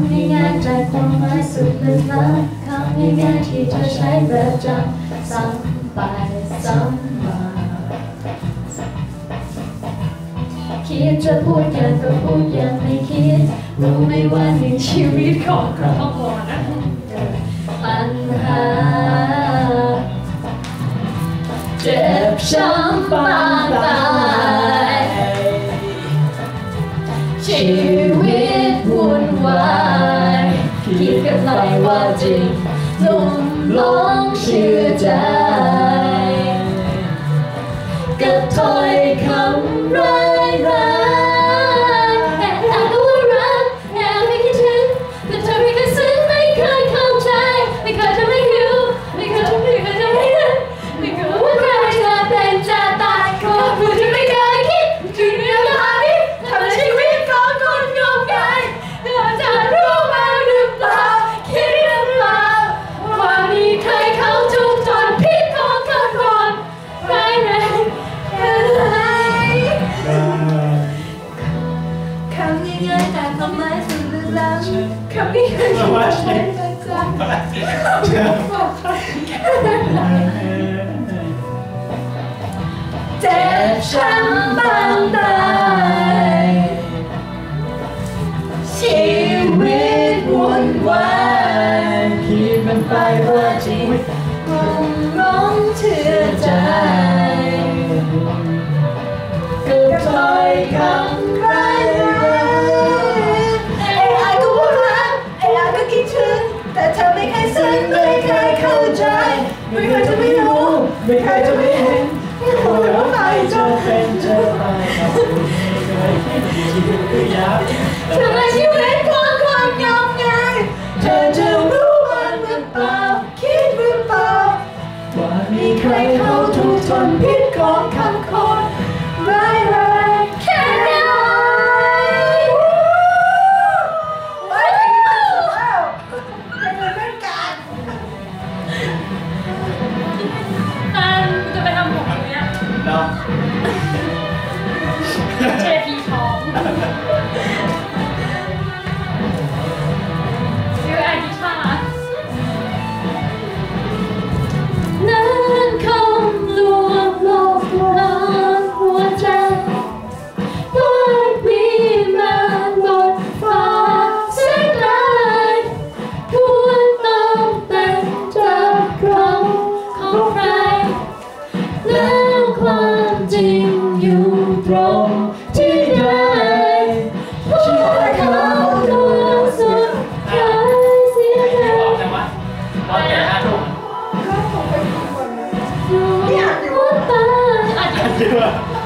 ำง่ายๆแต่ความหมายสุดลึกล้ำคำง่ายๆที่เธอใช้ประจำซ้ำไปซ้ำมาคิดจะพูดอย่างก็พูดอย่างไม่คิดรู้ไหมว่าหนึ่งชีวิตของเราปัญหาเจ็บช้ำปางตายชี ว่าจริงนุ่มหลงเชื่อใจ ง่ายๆแต่ความหมายสุดลึกล้ำคำง่ายๆที่เราใช้ประจำเจ็บช้ำบางตายชีวิตวุ่นวายคิดมันไปว่าจริงคงร้องเชื่อใจกับถ้ ไม่เคยจะไม่เห็นไม่เคยว่าใครจะเป็นจะตากทำไมชีวิตของคนงมงายเธอจะรู้บ้าหรือเปล่าคิดหรือเปล่าว่ามีใครเขาถูกทนพิษของคำคนร้ายแรง では。